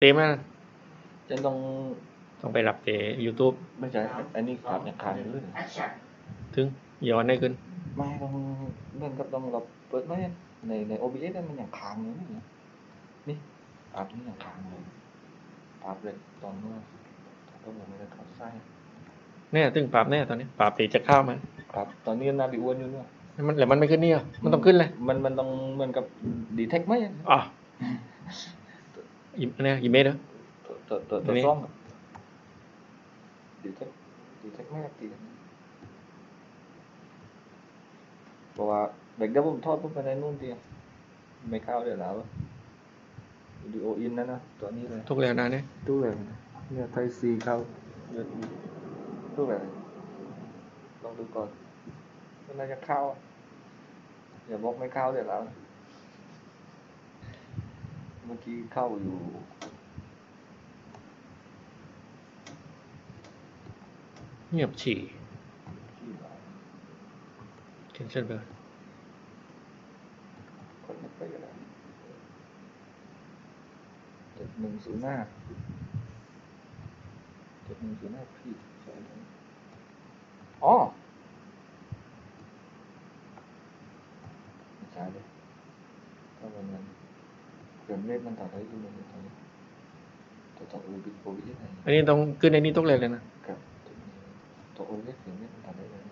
เต็มนะจะต้องต้องไปรับเต YouTube ไม่ใช่อันนี้ขาดอย่างขาดลื่นถึงย้อนได้ขึ้นไม่ต้องเหมือนกับต้องเราเปิดไม่ในใน OBS นั่นมันอย่างค้างเลยนี่นี่ปรับนี่อย่างค้างเลยปรับเลยตอนเมื่อก็ผมไม่ได้ถอดไส้เนี่ยถึงปรับแน่ตอนนี้ปรับเตจะเข้ามาปรับตอนนี้นาบิอ้วนอยู่เนี่ยมันแล้วมันไม่ขึ้นนี่เหรอมันต้องขึ้นเลย มันมันต้องเหมือนกับดีเทคไหมอ๋อ อีเนี่ยกี่เมตรเหรอตัวตัวตัวอันนี้ซ่อมดีเทคดีเทคไม่ตีเพราะว่าเด็กเดี๋ยวผมทอดปุ๊บไปในนู่นทีไม่เข้าเดี๋ยวแล้ววิดีโออินนะนะตัวนี้เลยทุกแล้วนะเนี่ยตู้เลยเนี่ยไทยซีเข้าเยอะดีตู้เลยลองดูก่อนมันน่าจะเข้าอะอย่าบอกไม่เข้าเดี๋ยวแล้วเมื่อกี้เข้าอยู่เงียบฉี่ที่ไหนเขียนเช่นเบอร์คนไม่ไปกันแล้วเจ็ดหนึ่งศูนย์ห้าเจ็ดหนึ่งศูนย์ห้าพี่ใช่ไหมอ๋อใช่เลยถ้าวันนั้น เกิดเมฆมันตัดได้ดูเลยตอนนี้ตัวตัวโอบิโอบิยังไงอันนี้ต้องขึ้นในนี้ทุกเลยเลยนะครับตัวโอเล็กเสียงเมฆมันตัดได้เลย